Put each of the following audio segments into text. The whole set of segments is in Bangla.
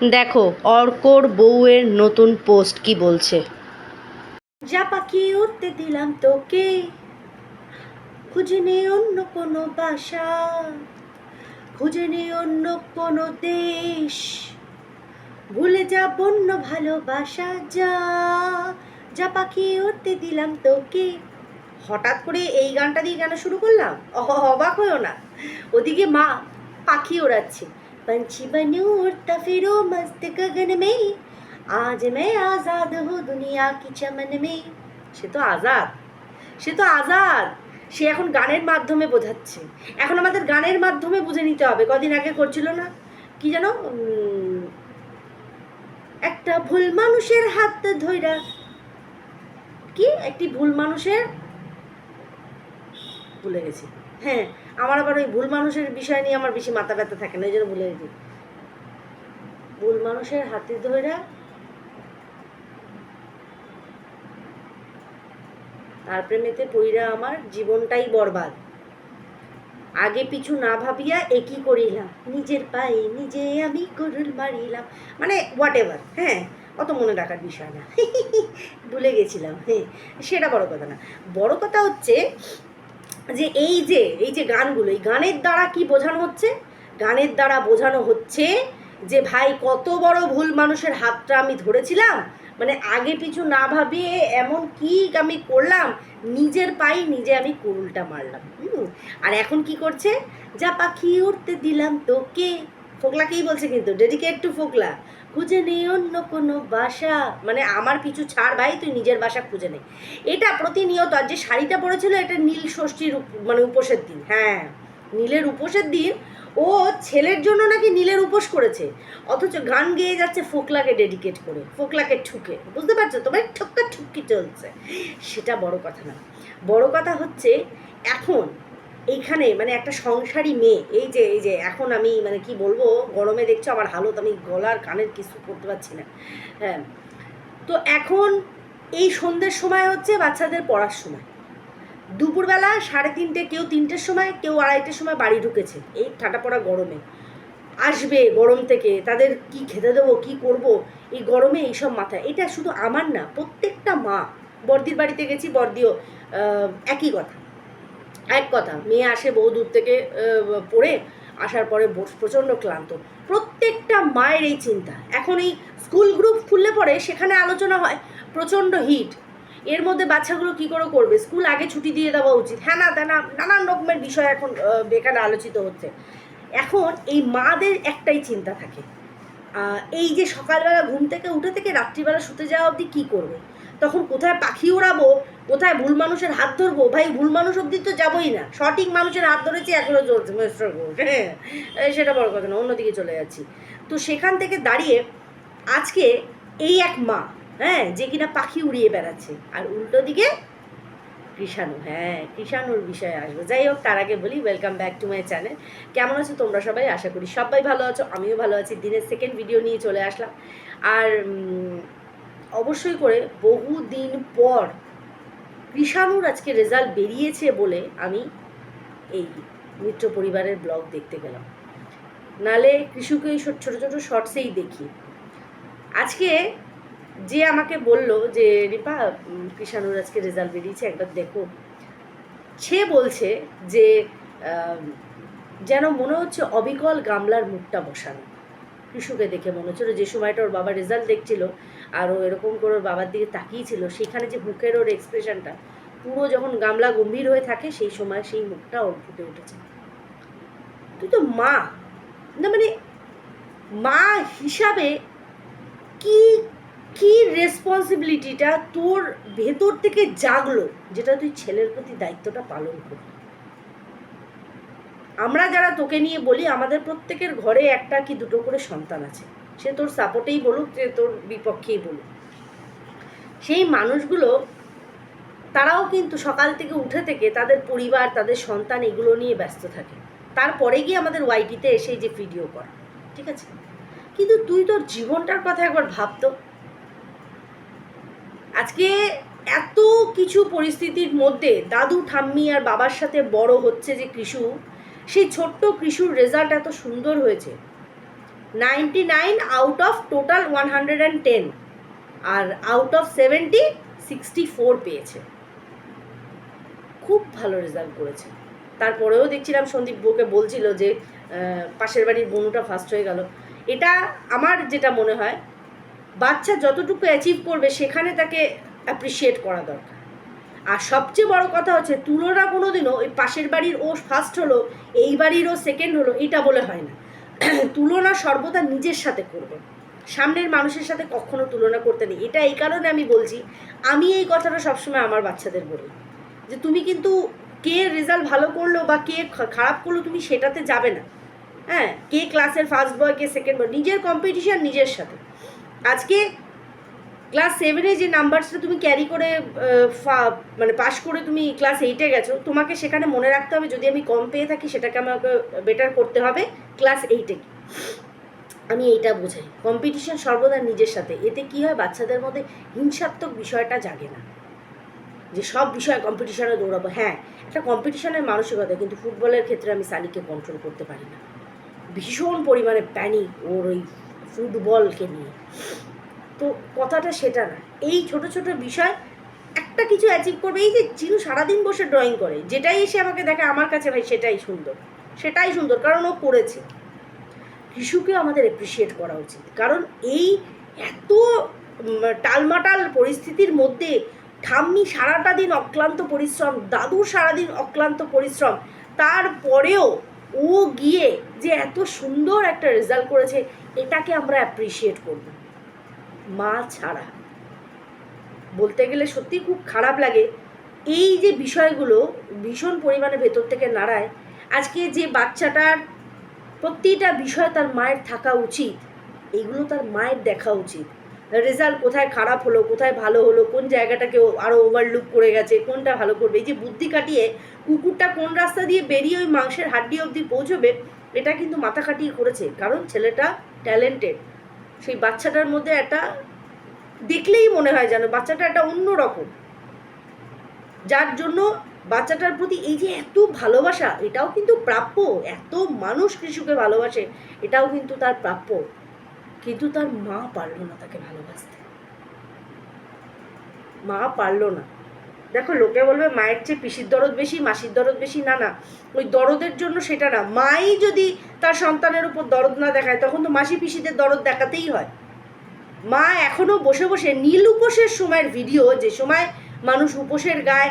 দেখো, অর্কর বউয়ের নতুন পোস্ট কি বলছে? যা পাখি উঠতে দিলাম তোকে, খুঁজে নে অন্য কোনো বাসা, খুঁজে নে অন্য কোনো দেশ। ভুলে যা বন্য ভালোবাসা, যা যা পাখি উঠতে দিলাম তোকে। হঠাৎ করে এই গানটা দিয়ে কেন শুরু করলাম? অবাক হয়েও না। ওদিকে মা পাখি ওড়াচ্ছে। पंछी बन उड़ता फिरो मस्त गगन में आज मैं आजाद हूँ दुनिया की चमन में সে তো আজাদ সে তো আজাদ সে এখন গানের মাধ্যমে বোঝাচ্ছে এখন আমাদের গানের মাধ্যমে বুঝে নিতে হবে কদিন আগে করছিল না কি যেন উম, একটা ভুল মানুষের হাত ধইরা কি একটি ভুল মানুষের ভুলে গেছি হ্যাঁ আমার আবার ওই ভুল মানুষের বিষয় নিয়ে আমার বেশি মাথা ব্যথা থাকে না এই জন্য ভুলে গেছি। ভুল মানুষের হাতে ধইরা তার প্রেমেতে পইরা আমার জীবনটাই বরবাদ। আগে পিছু না ভাবিয়া একই করিলাম? নিজের পায়ে নিজে আমি গরুল মারিলাম। মানে হোয়াট এভার হ্যাঁ অত মনে রাখার বিষয় না। ভুলে গেছিলাম হ্যাঁ সেটা বড় কথা না। বড় কথা হচ্ছে যে এই যে এই যে গানগুলো, এই গানের দ্বারা কি বোঝানো হচ্ছে? গানের দ্বারা বোঝানো হচ্ছে যে ভাই কত বড় ভুল মানুষের হাতটা আমি ধরেছিলাম। মানে আগে পিছু না ভাবিয়ে এমন কি আমি করলাম? নিজের পাই নিজে আমি কুরুলটা মারলাম। আর এখন কি করছে? যা পাখি উঠতে দিলাম তোকে। ফোকলাকেই বলছে কিন্তু ডেডিকেট টু ফোকলা। খুঁজে নেই অন্য কোনো বাসা। মানে আমার পিছু ছাড় ভাই, তুই নিজের বাসা খুঁজে নে। এটা প্রতিনিয়ত, আর যে শাড়িটা পরেছিল, এটা নীল ষষ্ঠীর মানে উপোসের দিন। হ্যাঁ নীলের উপোসের দিন। ও ছেলের জন্য নাকি নীলের উপোস করেছে। অথচ গান গেয়ে যাচ্ছে ফোকলাকে ডেডিকেট করে, ফোকলাকে ঠুকে। বুঝতে পারছ? তোমার ঠুক্কা ঠুক্কি চলছে। সেটা বড় কথা না। বড় কথা হচ্ছে, এখন এইখানে মানে একটা সংসারী মেয়ে, এই যে এই যে, এখন আমি মানে কি বলব, গরমে দেখছ আমার হালত, আমি গলার কানের কিছু করতে পারছি না। হ্যাঁ তো এখন এই সন্ধ্যের সময় হচ্ছে বাচ্চাদের পড়ার সময়। দুপুরবেলা সাড়ে তিনটে, কেউ তিনটের সময়, কেউ আড়াইটের সময় বাড়ি ঢুকেছে। এই ঠাটা পড়া গরমে। আসবে গরম থেকে, তাদের কি খেতে দেবো, কি করব, এই গরমে এইসব মাথায় এটা শুধু আমার না, প্রত্যেকটা মা, বর্দির বাড়িতে গেছি, বর্দিও একই কথা। এক কথা, মেয়ে আসে বহু দূর থেকে পড়ে, আসার পরে প্রচণ্ড ক্লান্ত। প্রত্যেকটা মায়ের এই চিন্তা। এখন এই স্কুল গ্রুপ খুললে পরে সেখানে আলোচনা হয়, প্রচণ্ড হিট। এর মধ্যে বাচ্চাগুলো কি করে করবে? স্কুল আগে ছুটি দিয়ে দেওয়া উচিত। হ্যাঁ না, তা নানান রকমের বিষয় এখন বেকার আলোচিত হচ্ছে। এখন এই মাদের একটাই চিন্তা থাকে এই যে সকালবেলা ঘুম থেকে, উঠে থেকে রাত্রিবেলা শুতে যাওয়া অবধি কী করবে? তখন কোথায় পাখি ওড়াবো? কোথায় ভুল মানুষের হাত ধরবো? ভাই, ভুল মানুষ অবধি তো যাবোই না। সঠিক মানুষের হাত ধরেছি, এখনও চলছে হ্যাঁ সেটা বড় কথা না, অন্যদিকে চলে যাচ্ছি। তো সেখান থেকে দাঁড়িয়ে আজকে এই এক মা হ্যাঁ যে কিনা পাখি উড়িয়ে বেড়াচ্ছে। আর উল্টো দিকে কৃষাণু হ্যাঁ কৃষাণুর বিষয়ে আসব। যাই হোক, তার আগে বলি welcome back to my channel কেমন আছো তোমরা সবাই? আশা করি সবাই ভালো আছো, আমিও ভালো আছি। দিনের সেকেন্ড ভিডিও নিয়ে চলে আসলাম। আর অবশ্যই করে বহু দিন পর কৃষাণুর আজকে রেজাল্ট বেরিয়েছে বলে আমি এই মিত্র পরিবারের ব্লগ দেখতে গেলাম। নালে কৃষুকে এই ছোট ছোট শর্টসেই দেখি। আজকে যে আমাকে বলল যে, রিপা কৃষাণুর আজকে রেজাল্ট বেরিয়েছে, একবার দেখো। সে বলছে যে যেন মনে হচ্ছে অবিকল গামলার মুখটা বসানো। কৃষুকে দেখে মনে হচ্ছিল যে সময়টা ওর বাবা রেজাল্ট দেখছিল। আর ও এরকম করে ওর বাবার দিকে তাকিয়েছিল, সেখানে যে মুখের ওর এক্সপ্রেশনটা পুরো যখন গামলা গম্ভীর হয়ে থাকে, সেই সময় সেই মুখটা ওর ফুটে উঠেছে। তুই তো মা! না মানে মা হিসাবে কি কি রেসপন্সিবিলিটিটা তোর ভেতর থেকে জাগলো, যেটা তুই ছেলের প্রতি দায়িত্বটা পালন করবি? আমরা যারা তোকে নিয়ে বলি, আমাদের প্রত্যেকের ঘরে একটা কি দুটো করে সন্তান আছে। সে তোর সাপোর্টেই বলুক যে তোর বিপক্ষেই বলুক। সেই মানুষগুলো, তারাও কিন্তু সকাল থেকে উঠে থেকে তাদের পরিবার, তাদের সন্তান এগুলো নিয়ে ব্যস্ত থাকে। তারপরে গিয়ে আমাদের ওয়াইটিতে এসে যে ভিডিও করা, ঠিক আছে? কিন্তু তুই তোর জীবনটার কথা একবার ভাবতো আজকে এত কিছু পরিস্থিতির মধ্যে দাদু, ঠাম্মি আর বাবার সাথে বড় হচ্ছে যে কৃষু, সেই ছোট্ট কৃষুর রেজাল্ট এত সুন্দর হয়েছে। Ninety nine out of total one hundred and ten R out of seventy sixty four পেয়েছে। খুব ভালো রেজাল্ট করেছে। তারপরেও দেখছিলাম সন্দীপ বউকে বলছিল যে পাশের বাড়ির বনুটা ফার্স্ট হয়ে গেল। এটা আমার যেটা মনে হয়, বাচ্চা যতটুকু অ্যাচিভ করবে, সেখানে তাকে অ্যাপ্রিসিয়েট করা দরকার। আর সবচেয়ে বড় কথা হচ্ছে, তুলনা কোনোদিনও ওই পাশের বাড়ির ও ফার্স্ট হলো, এই বাড়ির ও সেকেন্ড হলো, এটা বলে হয় না। তুলনা সর্বদা নিজের সাথে করবে। সামনের মানুষের সাথে কখনো তুলনা করতে নেই। এটা এই কারণে আমি বলছি, আমি এই কথাটা সবসময় আমার বাচ্চাদের বলি। যে তুমি কিন্তু কে রেজাল্ট ভালো করল বা কে খারাপ করল তুমি সেটাতে যাবে না। হ্যাঁ কে ক্লাসের ফার্স্ট বয় কে সেকেন্ড বয় নিজের কম্পিটিশন নিজের সাথে। আজকে ক্লাস সেভেনে যে নাম্বারসটা তুমি ক্যারি করে মানে পাশ করে তুমি ক্লাস এইটে গেছো, তোমাকে সেখানে মনে রাখতে হবে, যদি আমি কম পেয়ে থাকি সেটাকে আমাকে বেটার করতে হবে। ক্লাস এইটে কি আমি এইটা বোঝাই। কম্পিটিশন সর্বদা নিজের সাথে। এতে কি হয়? বাচ্চাদের মধ্যে হিংসাত্মক বিষয়টা জাগে না। যে সব বিষয়ে কম্পিটিশনে দৌড়াবো। হ্যাঁ একটা কম্পিটিশনের মানসিকতা, কিন্তু ফুটবলের ক্ষেত্রে আমি সানিকে কন্ট্রোল করতে পারি না। ভীষণ পরিমাণে প্যানিক ওর ওই ফুটবলকে নিয়ে। তো কথাটা সেটা না। এই ছোট ছোট বিষয় একটা কিছু অ্যাচিভ করবে। এই যে চিনু সারাদিন বসে ড্রয়িং করে, যেটাই এসে আমাকে দেখে, আমার কাছে ভাই সেটাই সুন্দর। সেটাই সুন্দর, কারণ ও করেছে। শিশুকেও আমাদের অ্যাপ্রিসিয়েট করা উচিত। কারণ এই এত টালমাটাল পরিস্থিতির মধ্যে ঠাম্মি সারাটা দিন অক্লান্ত পরিশ্রম, দাদু সারাদিন অক্লান্ত পরিশ্রম, তারপরেও ও গিয়ে যে এত সুন্দর একটা রেজাল্ট করেছে, এটাকে আমরা অ্যাপ্রিসিয়েট করব। মা ছাড়া। বলতে গেলে সত্যি খুব খারাপ লাগে। এই যে বিষয়গুলো ভীষণ পরিমাণে ভেতর থেকে নাড়ায় আজকে যে বাচ্চাটার প্রতিটা বিষয় তার মায়ের থাকা উচিত এইগুলো তার মায়ের দেখা উচিত। রেজাল্ট কোথায় খারাপ হলো, কোথায় ভালো হলো, কোন জায়গাটাকে আরও ওভারলুক করে গেছে, কোনটা ভালো করবে, এই যে বুদ্ধি কাটিয়ে কুকুরটা কোন রাস্তা দিয়ে বেরিয়ে ওই মাংসের হাড্ডি অবধি পৌঁছবে, এটা কিন্তু মাথা কাটিয়ে করেছে, কারণ ছেলেটা ট্যালেন্টেড সেই বাচ্চাটার মধ্যে একটা দেখলেই মনে হয় যেন বাচ্চাটা একটা অন্য রকম যার জন্য বাচ্চাটার প্রতি এই যে এত ভালোবাসা, এটাও কিন্তু প্রাপ্য। এত মানুষ কৃষুকে ভালোবাসে, এটাও কিন্তু তার প্রাপ্য। কিন্তু তার মা পারল না তাকে ভালোবাসতে। মা পারল না। দেখো, লোকে বলবে, মায়ের চেয়ে পিসির দরদ বেশি, মাসির দরদ বেশি। না না, ওই দরদের জন্য সেটা না। মাই যদি তার সন্তানের উপর দরদ না দেখায়, তখন তো মাসি পিসিদের দরদ দেখাতেই হয়। মা এখনও বসে বসে নীল উপোসের সময়ের ভিডিও, যে সময় মানুষ উপোসের গায়ে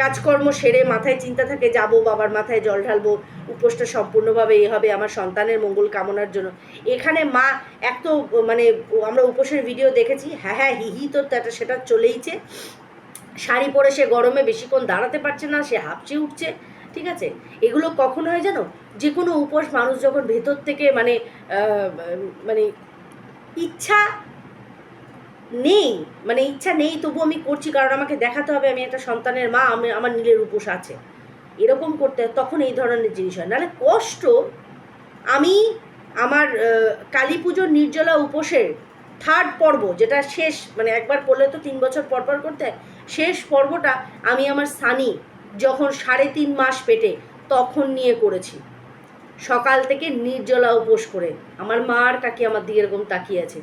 কাজকর্ম সেরে মাথায় চিন্তা থাকে, যাব, বাবার মাথায় জল ঢালবো, উপোসটা সম্পূর্ণভাবে এ হবে আমার সন্তানের মঙ্গল কামনার জন্য। এখানে মা এক তো মানে আমরা উপোসের ভিডিও দেখেছি হ্যাঁ হ্যাঁ হিহি তো সেটা চলেইছে। শাড়ি পরে সে গরমে বেশিক্ষণ দাঁড়াতে পারছে না, সে হাঁপছে উঠছে, ঠিক আছে? এগুলো কখন হয় জানো? যে কোনো উপোস মানুষ যখন ভেতর থেকে মানে মানে ইচ্ছা নেই মানে ইচ্ছা নেই, তবু আমি করছি, কারণ আমাকে দেখাতে হবে আমি একটা সন্তানের মা, আমি, আমার নীলের উপোস আছে। এরকম করতে তখন এই ধরনের জিনিস হয়। নাহলে কষ্ট, আমি আমার কালী পুজোর নির্জলা উপোসের থার্ড পর্ব, যেটা শেষ মানে একবার করলে তো তিন বছর পর পর করতে হয়, শেষ পর্বটা আমি আমার সানি যখন সাড়ে তিন মাস পেটে তখন নিয়ে করেছি। সকাল থেকে নির্জলা উপোস করে, আমার মা আর কাকি আমার দিকে এরকম তাকিয়ে আছে।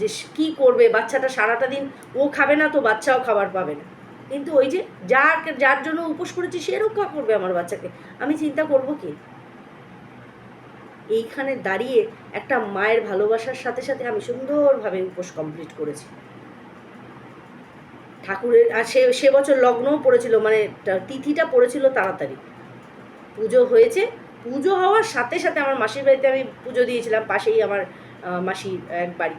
যে কি করবে? বাচ্চাটা সারাটা দিন ও খাবে না তো বাচ্চাও খাবার পাবে না। কিন্তু ওই যে যার যার জন্য উপোস করেছি সে রক্ষা করবে আমার বাচ্চাকে। আমি চিন্তা করব কি? এইখানে দাঁড়িয়ে একটা মায়ের ভালোবাসার সাথে সাথে আমি সুন্দরভাবে উপোস কমপ্লিট করেছি। ঠাকুরের, আর সে সে বছর লগ্নও পড়েছিল মানে তিথিটা পড়েছিল তাড়াতাড়ি। পুজো হয়েছে। পুজো হওয়ার সাথে সাথে আমার মাসির বাড়িতে আমি পুজো দিয়েছিলাম, পাশেই আমার মাসির এক বাড়ি।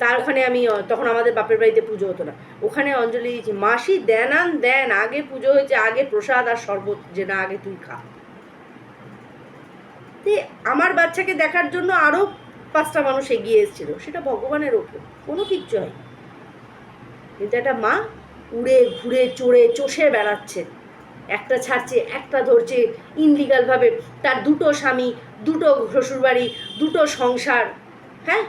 তার ওখানে আমি তখন আমাদের বাপের বাড়িতে পুজো হতো না। ওখানে অঞ্জলি দিয়েছি, মাসি, দেন আন, দেন, আগে পুজো হয়েছে, আগে প্রসাদ আর শরবত, যে না, আগে তুই খা। আমার বাচ্চাকে দেখার জন্য আরও পাঁচটা মানুষ এগিয়ে এসেছিল। সেটা ভগবানের ওপর, কোনো কিচ্ছু হয় কিন্তু একটা মা উড়ে, ঘুরে, চড়ে, চষে বেড়াচ্ছে। একটা ছাড়ছে, একটা ধরছে ইনলিগালভাবে তার দুটো স্বামী, দুটো শ্বশুরবাড়ি, দুটো সংসার হ্যাঁ?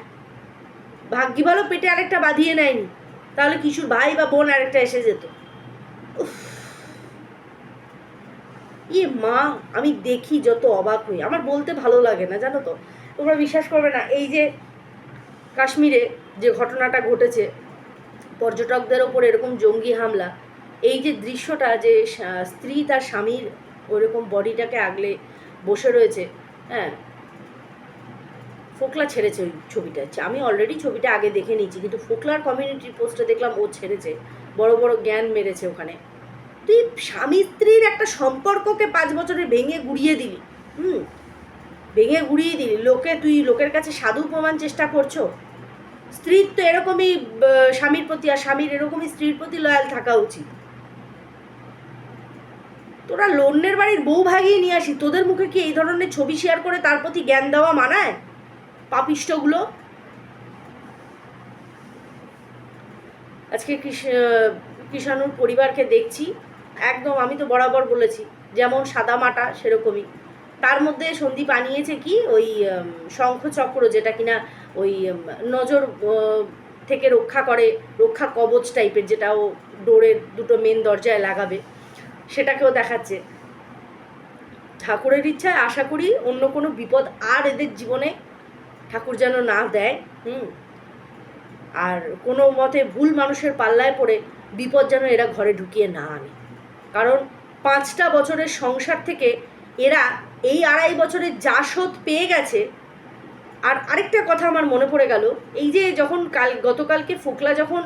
ভাগ্যি ভালো পেটে আরেকটা বাঁধিয়ে নেয়নি। তাহলে কিছুর ভাই বা বোন আরেকটা এসে যেত। ইয়ে মা, আমি দেখি যত অবাক হই। আমার বলতে ভালো লাগে না, জানো তো? তোমরা বিশ্বাস করবে না, এই যে কাশ্মীরে যে ঘটনাটা ঘটেছে, পর্যটকদের ওপর এরকম জঙ্গি হামলা, এই যে দৃশ্যটা যে স্ত্রী তার স্বামীর ওরকম বডিটাকে আগলে বসে রয়েছে হ্যাঁ ফোকলা ছেড়েছে ওই ছবিটা। আমি অলরেডি ছবিটা আগে দেখে নিয়েছি, কিন্তু ফোকলার কমিউনিটি পোস্টে দেখলাম ও ছেড়েছে। বড় বড় জ্ঞান মেরেছে ওখানে। তুই স্বামী স্ত্রীর একটা সম্পর্ককে পাঁচ বছরে ভেঙে গুড়িয়ে দিলি। হুম? ভেঙে গুড়িয়ে দিলি। লোকে তুই লোকের কাছে সাধু প্রমাণ চেষ্টা করছ? স্ত্রীর তো এরকমই স্বামীর প্রতি আর স্বামীর এরকমই স্ত্রীর প্রতি লয়াল থাকা উচিত। তোরা লন্যের বাড়ির বউ ভাগিয়ে নিয়ে আসি তোদের মুখে কি এই ধরনের ছবি শেয়ার করে তার প্রতি জ্ঞান দেওয়া মানায়? পাপিষ্টগুলো আজকে কৃষ- কিষাণুর পরিবারকে দেখছি। একদম আমি তো বরাবর বলেছি, যেমন সাদা মাটা সেরকমই। তার মধ্যে সন্দীপ আনিয়েছে কি ওই শঙ্খচক্র যেটা কিনা ওই নজর থেকে রক্ষা করে, রক্ষা কবচ টাইপের যেটা ও ডোরের দুটো মেন দরজায় লাগাবে, সেটাকেও দেখাচ্ছে। ঠাকুরের ইচ্ছায় আশা করি অন্য কোনো বিপদ আর এদের জীবনে ঠাকুর যেন না দেয়, হুম? আর কোনো মতে ভুল মানুষের পাল্লায় পড়ে বিপদ যেন এরা ঘরে ঢুকিয়ে না আনে। কারণ পাঁচটা বছরের সংসার থেকে এরা এই আড়াই বছরের যা শোধ পেয়ে গেছে, আর আরেকটা কথা আমার মনে পড়ে গেল, এই যে যখন কাল, গতকালকে ফোকলা যখন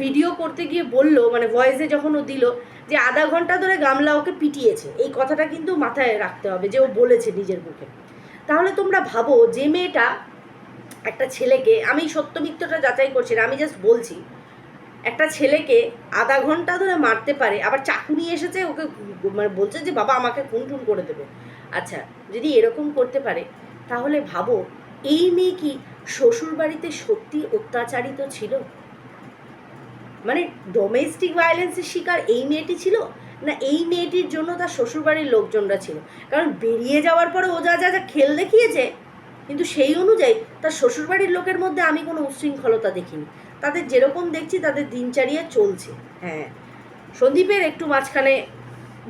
ভিডিও করতে গিয়ে বলল মানে ভয়েসে যখন ও দিল যে আধা ঘণ্টা ধরে গামলা ওকে পিটিয়েছে, এই কথাটা কিন্তু মাথায় রাখতে হবে যে ও বলেছে নিজের মুখে তাহলে তোমরা ভাবো যে মেয়েটা একটা ছেলেকে, আমি সত্য মিথ্যটা যাচাই করছি না, আমি জাস্ট বলছি, একটা ছেলেকে আধা ঘণ্টা ধরে মারতে পারে, আবার চাকু নিয়ে এসেছে, ওকে মানে বলছে যে, বাবা, আমাকে খুন টুন করে দেবে। আচ্ছা যদি এরকম করতে পারে, তাহলে ভাবো, এই মেয়ে কি শ্বশুর বাড়িতে সত্যি অত্যাচারিত ছিল? মানে ডোমেস্টিক ভায়োলেন্সের শিকার এই মেয়েটি ছিল? না এই মেয়েটির জন্য তার শ্বশুরবাড়ির লোকজনরা ছিল? কারণ বেরিয়ে যাওয়ার পরে ও যা যা যা খেল দেখিয়েছে কিন্তু সেই অনুযায়ী তার শ্বশুরবাড়ির লোকের মধ্যে আমি কোনো উচ্ছৃঙ্খলতা দেখিনি। তাদের যেরকম দেখছি, তাদের দিনচারিয়া চলছে। হ্যাঁ সন্দীপের একটু মাঝখানে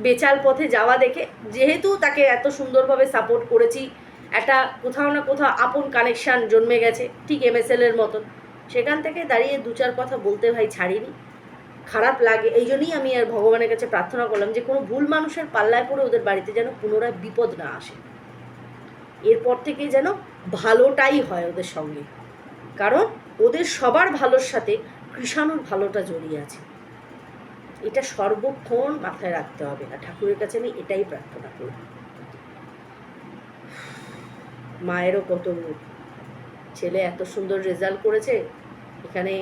বেচাল পথে যাওয়া দেখে, যেহেতু তাকে এত সুন্দরভাবে সাপোর্ট করেছি, একটা কোথাও না কোথাও আপন কানেকশান জন্মে গেছে, ঠিক এমএসএল এর মতন। সেখান থেকে দাঁড়িয়ে দু চার কথা বলতে ভাই ছাড়িনি। খারাপ লাগে, এই জন্যই আমি আর ভগবানের কাছে প্রার্থনা করলাম যে কোনো ভুল মানুষের পাল্লায় পড়ে ওদের বাড়িতে যেন পুনরায় বিপদ না আসে। এরপর থেকে যেন ভালোটাই হয় ওদের সঙ্গে। কারণ ওদের সবার ভালোর সাথে কৃষাণুর ভালোটা জড়িয়ে আছে। এটা সর্বক্ষণ মাথায় রাখতে হবে আর ঠাকুরের কাছে আমি এটাই প্রার্থনা করি। মায়েরও কত রূপ ছেলে এত সুন্দর রেজাল্ট করেছে। এখানে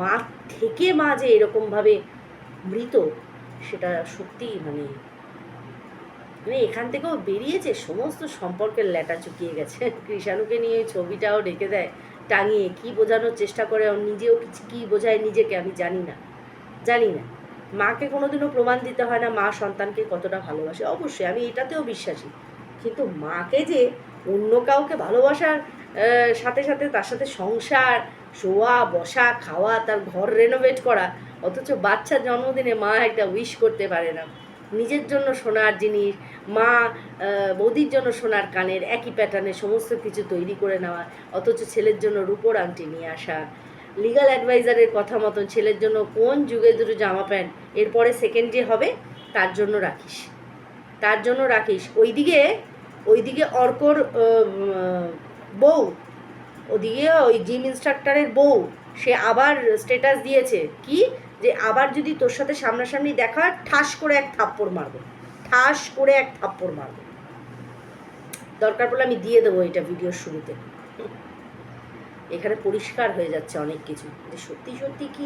মা থেকে মা যে এরকমভাবে মৃত, সেটা সত্যি মানে মানে এখান থেকেও বেরিয়েছে সমস্ত সম্পর্কের ল্যাটা চুকিয়ে গেছে। কৃষাণুকে নিয়ে ছবিটাও রেখে দেয়, টাঙিয়ে কি বোঝানোর চেষ্টা করে নিজেও কিছু কী বোঝায় নিজেকে আমি জানি না। জানি না। মাকে কোনোদিনও প্রমাণ দিতে হয় না মা সন্তানকে কতটা ভালোবাসে। অবশ্যই আমি এটাতেও বিশ্বাসী। কিন্তু মাকে যে অন্য কাউকে ভালোবাসার সাথে সাথে তার সাথে সংসার, শোয়া, বসা, খাওয়া, তার ঘর রেনোভেট করা, অথচ বাচ্চার জন্মদিনে মা একটা উইশ করতে পারে না। নিজের জন্য সোনার জিনিস, মা বৌদির জন্য সোনার কানের একই প্যাটার্নে সমস্ত কিছু তৈরি করে নেওয়া, অথচ ছেলের জন্য রূপোর আংটি নিয়ে আসা। লিগাল অ্যাডভাইজারের কথা মতন ছেলের জন্য কোন যুগে দুটো জামা প্যান্ট, এরপরে সেকেন্ড যে হবে, তার জন্য রাখিস। তার জন্য রাখিস। ওইদিকে ওইদিকে অর্কর বউ, ওদিকে ওই জিম ইনস্ট্রাক্টরের বউ, সে আবার স্টেটাস দিয়েছে। কি? যে আবার যদি তোর সাথে সামনাসামনি দেখা ঠাস করে এক থাপ্পড় মারবো। ঠাস করে এক থাপ্পড় মারবো। দরকার পড়লে আমি দিয়ে দেবো এটা ভিডিওর শুরুতে। এখানে পরিষ্কার হয়ে যাচ্ছে অনেক কিছু। যে সত্যি সত্যি কি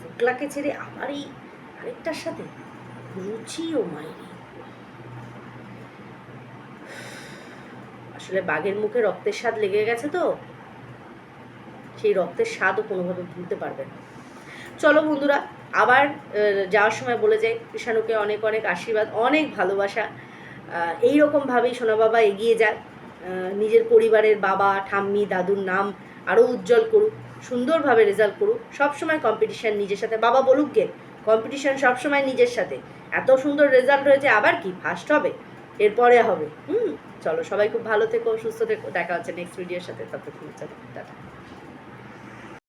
ফুকলাকে ছেড়ে আবার এই আরেকটার সাথে? রুচি ও মাইরি আসলে বাঘের মুখে রক্তের স্বাদ লেগে গেছে তো। সেই রক্তের স্বাদও কোনোভাবে ভুলতে পারবে না। চলো বন্ধুরা, আবার যাওয়ার সময় বলে যাই, কৃষাণুকে অনেক অনেক আশীর্বাদ, অনেক ভালোবাসা। এই রকমভাবেই সোনা বাবা এগিয়ে যাক। নিজের পরিবারের বাবা, ঠাম্মি, দাদুর নাম আরও উজ্জ্বল করুক, সুন্দরভাবে রেজাল্ট করুক। সবসময় কম্পিটিশান নিজের সাথে, বাবা বলুক গে কম্পিটিশান সবসময় নিজের সাথে। এত সুন্দর রেজাল্ট হয়েছে আবার কি? ফার্স্ট হবে, এরপরে হবে। হুম, চলো সবাই খুব ভালো থেকো, সুস্থ থেকো। দেখা হচ্ছে নেক্সট ভিডিওর সাথে, ততক্ষণ টাটা।